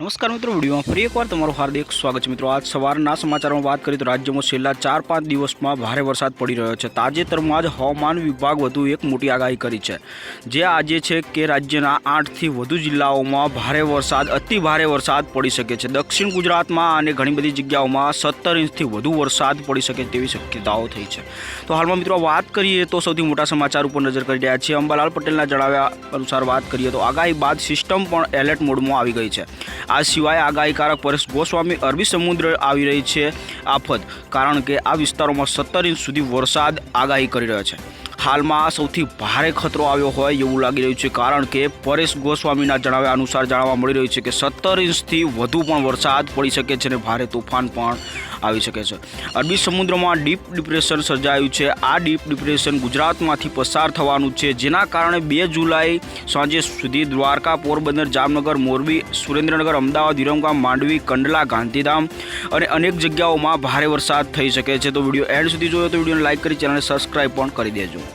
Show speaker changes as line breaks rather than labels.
નમસ્કાર મિત્રો, વિડીયોમાં ફરી એકવાર તમારું હાર્દિક સ્વાગત છે. મિત્રો, આજ સવારના સમાચારમાં વાત કરીએ તો રાજ્યમાં છેલ્લા ચાર પાંચ દિવસમાં ભારે વરસાદ પડી રહ્યો છે. તાજેતરમાં જ હવામાન વિભાગ વધુ એક મોટી આગાહી કરી છે. જે આજે છે કે રાજ્યના આઠથી વધુ જિલ્લાઓમાં ભારે વરસાદ, અતિ ભારે વરસાદ પડી શકે છે. દક્ષિણ ગુજરાતમાં અને ઘણી બધી જગ્યાઓમાં સત્તર ઇંચથી વધુ વરસાદ પડી શકે તેવી શક્યતાઓ થઈ છે. તો હાલમાં મિત્રો, વાત કરીએ તો સૌથી મોટા સમાચાર ઉપર નજર કરી રહ્યા છીએ. અંબાલાલ પટેલના જણાવ્યા અનુસાર વાત કરીએ તો આગાહી બાદ સિસ્ટમ પણ એલર્ટ મોડમાં આવી ગઈ છે. આ સિવાય આગાહીકારક પરેશ ગોસ્વામી અરબી સમુદ્ર આવી રહી છે આફત, કારણ કે આ વિસ્તારોમાં સત્તર ઇંચ સુધી વરસાદ આગાહી કરી રહ્યો છે. હાલમાં સૌથી ભારે ખતરો આવ્યો હોય એવું લાગી રહ્યું છે, કારણ કે પરેશ ગોસ્વામીના જણાવ્યા અનુસાર જાણવા મળી રહ્યું છે કે સત્તર ઇંચથી વધુ પણ વરસાદ પડી શકે છે અને ભારે તોફાન પણ આવી શકે છે. અરબી સમુદ્રમાં ડીપ ડિપ્રેશન સર્જાયું છે. આ ડીપ ડિપ્રેશન ગુજરાતમાંથી પસાર થવાનું છે, જેના કારણે બે જુલાઈ સાંજે સુધી દ્વારકા, પોરબંદર, જામનગર, મોરબી, સુરેન્દ્રનગર, અમદાવાદ વિરમગામ માંડવી, કંડલા, ગાંધીધામ અને અનેક જગ્યાઓમાં ભારે વરસાદ થઈ શકે છે. તો વીડિયો એન્ડ સુધી જોયો તો વિડીયોને લાઇક કરી, ચેનલને સબસ્ક્રાઈબ પણ કરી દેજો.